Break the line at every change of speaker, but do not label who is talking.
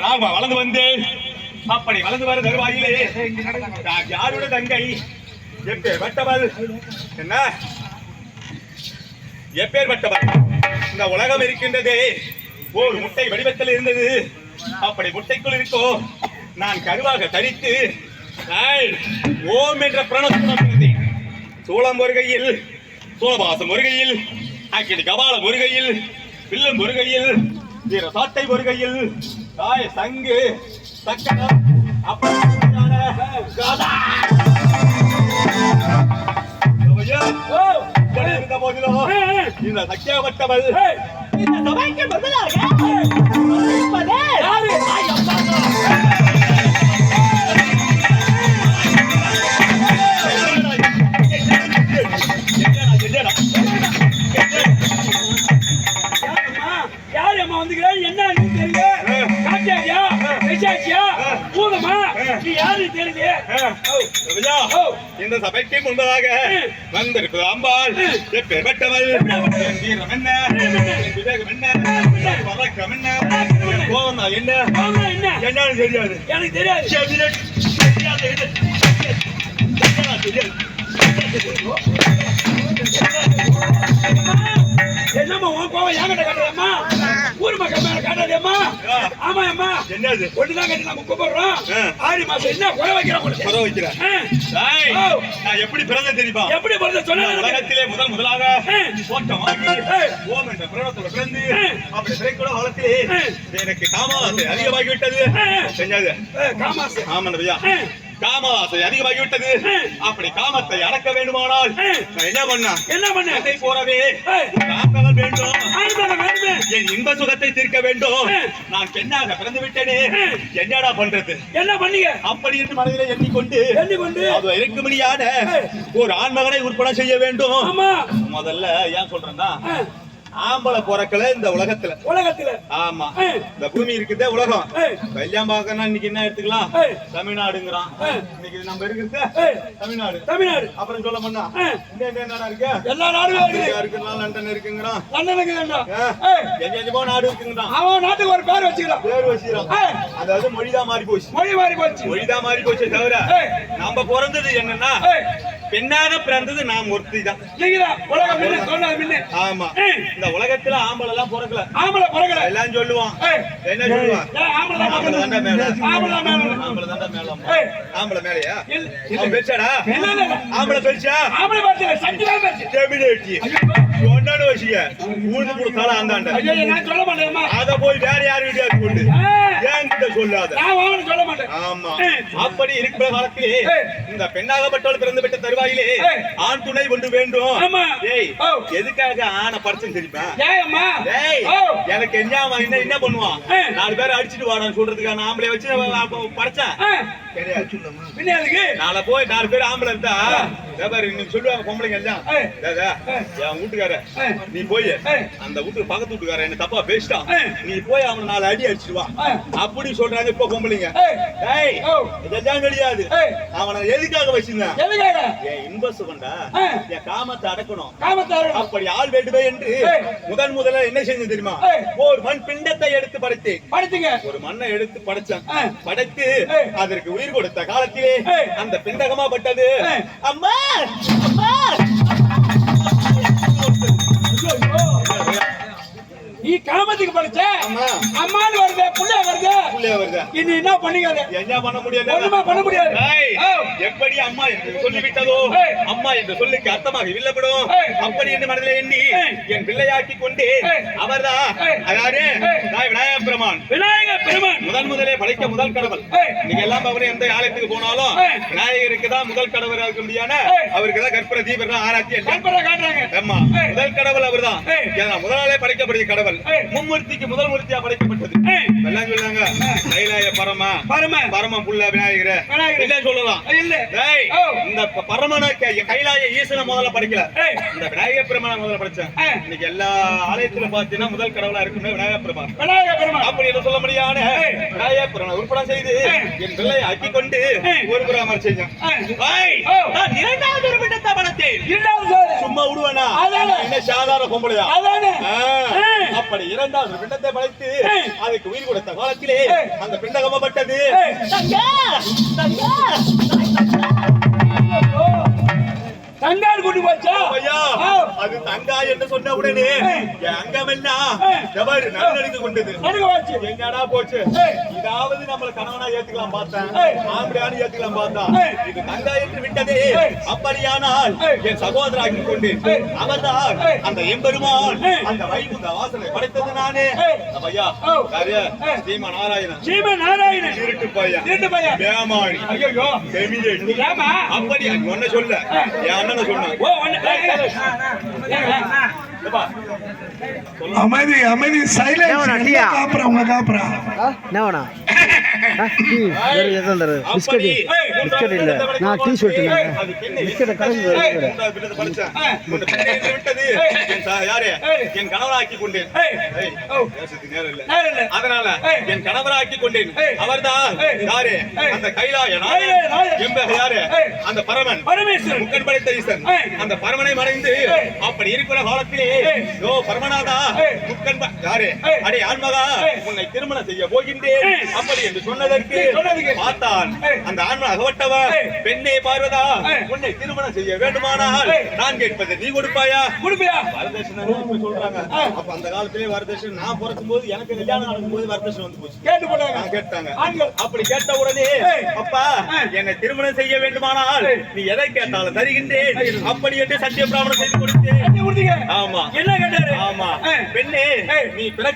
நாகமா வளர்ந்து வந்தேன் அப்படி வளர்ந்து வர தருவாயிலே. யாருடைய தங்கை? எப்பேற்பட்டவள் என்ன? எப்பேற்பட்டவள் இந்த உலகம் இருக்கின்றதே. ஓர் முட்டை வடிவத்தில் இருந்தது. அப்படி முட்டைக்குள் இருக்கோ நான் கருவாக தரித்து ஆய், ஓம் என்ற பிரணசூலம் சூளம் முருகையில் சூளபாசம் முருகையில் அக்கிடி கபால முருகையில் வில்லம் முருகையில் சாட்டை வருகையில் தாய் சங்கு சக்கரம் இருந்த போதிலும் இந்த சக்கியப்பட்டவள் இந்த சபைக்கு பதிலாக இந்த சபைக்கு முன்பதாக வந்திருப்பது அம்பாள். வீரம் என்ன? என் விவேகம் என்ன? என் வழக்கம் என்ன? என்ன?
என்ன?
என்னன்னு தெரியாது.
எனக்கு தெரியாது. என்னம்மா உன் கோவம் காட்டுறேம்மா ஊர் மக்கள் மேல ஆமா அம்மா
என்னது?
ஒண்ணுதான் கட்டி நம்ம கூப்பிடுறோம். மாசம் என்ன குறை வைக்கிறோம்
குறை வைக்கிறேன். நான் எப்படி பிறந்தேன் தெரியுமா?
எப்படி பிறந்த சொன்ன
உலகத்திலே முதல் முதலாக
ஏய்.
ஓம் என்ற பிரணவத்தோட பிறந்து. அப்படி பிறக்கூட
ஆ.
எனக்கு காமவாசை அதிகமாகி விட்டது. செஞ்சாது
காமாசு.
ஆமாம் ஐயா. காமவாசை அதிகமாகி விட்டது
ஆ.
அப்படி காமத்தை அடக்க வேண்டுமானால் என்ன பண்ணேன்
என்ன பண்ண?
என்னை போறவே வேண்டும். என் இன்ப சுகத்தை தீர்க்க வேண்டும். நான் பெண்ணாக பிறந்து விட்டேனே. என்னடா பண்றது?
என்ன பண்ணீங்க?
அப்படி என்று மனதிலே எண்ணிக்கொண்டு.
எண்ணி கொண்டு
அது இருக்கும்படியான. ஒரு ஆண்மகனை உற்பத்தி செய்ய வேண்டும். முதல்ல ஏன் சொல்றேன்னா. ஆம்பளை பிறக்கல இந்த உலகத்துல.
உலகத்துல.
ஆமா. இந்த பூமி இருக்குதே உலகம். கல்யாணம் பார்க்கணும் இன்னைக்கு என்ன எடுத்துக்கலாம். தமிழ்நாடுங்கிறான். இன்னைக்கு நம்ம இருக்கிறது. தமிழ்நாடு.
தமிழ்நாடு.
அப்புறம் சொல்ல பண்ணா எங்க என்னடா இருக்கு?
எல்லா நாடுமே
இருக்குங்களா லண்டன் இருக்குங்கிறான்.
லண்டனுக்கு வேண்டாம்
ஆ.
ஏய்,
எங்க எங்கமோ நாடு இருக்குங்கிறான்.
அவன் நாட்டுக்கு ஒரு பேர் வச்சுக்கிறான்.
பேர் வச்சுக்கிறான். அதாவது மொழிதான் மாறி போச்சு
மொழி மாறி போச்சு
மொழிதான் மாறி போச்சே தவிர
ஏய்.
நாம பிறந்தது என்னன்னா பெண்ணாக பிறந்தது நாம் ஒருத்தி தான்.
நீங்கதான் உலகம் முன்ன சொன்னது முன்ன.
ஆமா.
ஏய்.
இந்த உலகத்துல ஆம்பளை எல்லாம் பிறக்கல.
ஆம்பளை பிறகுல
எல்லாம் சொல்லுவான். என்ன சொல்லுவான்?
ஆம்பளை தான்
ஆம்பளை தாண்டா மேல.
ஆம்பளை மேல.
ஆம்பளை தாண்டா மேல. ஆம்பளை மேலயா? அவன் டெபினேட்டி வச்சுக்க. கொடுத்தாலும் அந்தாண்ட
ஐயோ நான் சொல்ல
அத போய் வேற யார் வீட்டையாவது கொண்டு? சொல்லாத
நான் வாங்கன்னு சொல்ல மாட்டேன்.
ஆமா.
ஏய்.
அப்படி இருக்கிற காலத்திலே. இந்த பெண்ணாகப்பட்டவள் பிறந்து விட்ட தருவாயிலே. ஆண் துணை ஒன்று வேண்டும்.
ஆமா.
ஏய். எதுக்காக ஆணை பறிச்சுன்னு தெரியுமா?
ஏம்மா
ஏய் எனக்கு என்ன என்ன என்ன பண்ணுவான். நாலு பேரை அடிச்சிட்டு வாடான்னு சொல்றதுக்காக நான் ஆம்பளை வச்சு பறிச்சேன் கிடையாது நாளை போய் நாலு பேர் ஆம்பளை இருந்தா இதோ பாரு இன்னைக்கு சொல்லுவாங்க பொம்பளைங்க எல்லாம் என் வீட்டுக்கார. நீ போய். அந்த வீட்டுக்கு பக்கத்து வீட்டுக்கார என்ன தப்பா பேசிட்டான். நீ போய் அவனை நாலு அடி அடிச்சிட்டு வா. அப்படி சொல்றாங்க இப்ப பொம்பளைங்க
ஏய்.
இதெல்லாம் கிடையாது. அவனை எதுக்காக வச்சிருந்தான் என் இன்ப சுகண்டா. என் காமத்தை அடக்கணும் அப்படி ஆள் வேண்டுமே என்று. முதன் முதல்ல என்ன செஞ்சு தெரியுமா. ஒரு மண் பிண்டத்தை எடுத்து படைத்தேன்
படிச்சுங்க
ஒரு மண்ணை எடுத்து படைச்சான். படைத்து. அதற்கு உயிர் கொடுத்த காலத்திலே. அந்த பிண்டகமா பட்டது
ஏய்.
அம்மா அம்மா
நீ காமத்துக்கு படிச்ச
அம்மா.
அம்மான்னு வருது புள்ள வருது இனி என்ன பண்ணிக்காத
என்ன பண்ண முடியாது
ஒண்ணுமே பண்ண முடியாது.
எப்படி அம்மா என்று சொல்லிவிட்டதோ. அம்மா என்ற சொல்லுக்கு அர்த்தமாக இல்லப்படும்
ஏய்.
அப்படி என்று மனதில் எண்ணி. என் பிள்ளையாக்கி கொண்டு. அவர்தான். அதாவது விநாயகப் பெருமான்
விநாயக பெருமான்
முதல் முதலே படைக்க முதல் கடவுள். நீங்க எல்லாம் அவரு எந்த ஆலயத்துக்கு போனாலும். விநாயகருக்கு தான் முதல் கடவுள் இருக்க முடியான
ஏய்.
அவருக்கு தான் கற்பூர தீபம் ஆராய்ச்சி ஆமா. முதல் கடவுள் அவர்தான் முதலாளே படைக்கப்படுகிற கடவுள். மும்மூர்த்திக்கு முதல் மூர்த்தியா படைக்கப்பட்டது.
ஏய்.
எல்லாம் சொல்லாங்க கைலாய பரமா.
பரம.
பரம புள்ள விநாயகர். சொல்லலாம்.
இல்ல. ஓ.
இந்த பரமன கைலாய ஈசனை முதல்ல படைக்கல. இந்த விநாயகர் பெருமானை முதல்ல படைச்சேன். இன்னைக்கு எல்லா ஆலயத்துல பாத்தீங்கன்னா முதல் கடவுளா இருக்குமே விநாயகர் பெருமான்.
விநாயக பெருமான்.
அப்படி என்ன சொல்ல முடியாது. விநாயகர் பெருமானை உருப்படம் செய்து. என் பிள்ளையை ஆக்கி கொண்டு. ஒரு புறாமர் செஞ்சேன் இரண்டாவது ஒரு பிண்டத்தை வளர்த்தேன்
இரண்டாவது சோறு
சும்மா விடுவேனா. என்ன சாதாரண பொம்பளையா?
அதானே.
அப்படி இரண்டாவது பிண்டத்தை படைத்து. அதுக்கு உயிர் கொடுத்த காலத்திலே. அந்த பிண்டகமப்பட்டது
ஏய், தங்காடு கொண்டு போச்சா
ஐயா
ஆ.
அது தங்கா என்று சொன்ன உடனே அங்கமெல்லாம். எவர் நல்லடிந்து கொண்டது. எங்கடா போச்சு. இதாவது நம்மள கணவனா ஏத்துக்கலாம் பார்த்தேன். ஆம்படியானு ஏத்துக்கலாம் பார்த்தா. இது தங்கா என்று விட்டதே. அப்படியானால். என் சகோதராக்கி கொண்டு. அவர்தான். அந்த எம்பெருமான். அந்த வைகுந்த வாசலை படைத்தது நானே. ஐயா
ஏய்.
ஸ்ரீமா நாராயணன்
சீம நாராயணன்
திருட்டு பையன்.
திருட்டு பையன் ஐயோ
அப்படி ஒன்ன சொல்ல. என் அண்ணனை சொன்னான்.
அமைதி அமைதி சைலன்ஸ்? காப்புறா உங்க காப்புறா
என்ன வேணா டீ வேறு எதுவும் தரு பிஸ்கட். பிஸ்கட் இல்லை நான் டீ கலந்து
என் யாரு? என் கணவராக்கி கொண்டேன் நேரம் இல்ல. அதனால. என் கணவராக்கி கொண்டேன். அவர்தான். யாரு. அந்த கைலாய
கைலாய நாயகன்.
எம்ப யாரு
ஏய்.
அந்த பரமன்
பரமேஸ்வரன்
முக்கன் படைத்த ஈசன். அந்த பரமனை மறைந்து. அப்படி இருக்கிற காலத்திலே. யோ பரமநாதா
ஏய்.
முக்கன் யாரு. அடே ஆன்மகா
ஏய்.
உன்னை திருமணம் செய்ய போகின்றேன். அப்படி என்று சொன்னதற்கு. பார்த்தான். அந்த ஆன்மா அகவட்டவன்
ஏய்.
பெண்ணே பார்வதா. உன்னை திருமணம் செய்ய வேண்டுமானால். நான் கேட்பது நீ கொடுப்பாயா
குடுப்பியா
வரதட்சணை இப்ப சொல்றாங்க அப்ப அந்த காலத்திலே வரதட்சணை நான் பிறக்கும் போது எனக்கு கல்யாணம் வரதட்சணை வந்து போச்சு
கேட்டு போட்டாங்க
நான் கேட்டாங்க
ஆண்கள்.
அப்படி கேட்ட உடனே. அப்பா. என்னை திருமணம் செய்ய வேண்டுமானால். நீ எதை கேட்டாலும் தருகின்றேன் அப்படி என்று சத்திய பிராமணம் செய்து கொடுத்தேன் ஆமா
என்ன கேட்டாரு
ஆமா. பெண்ணே. நீ பிறக்கும்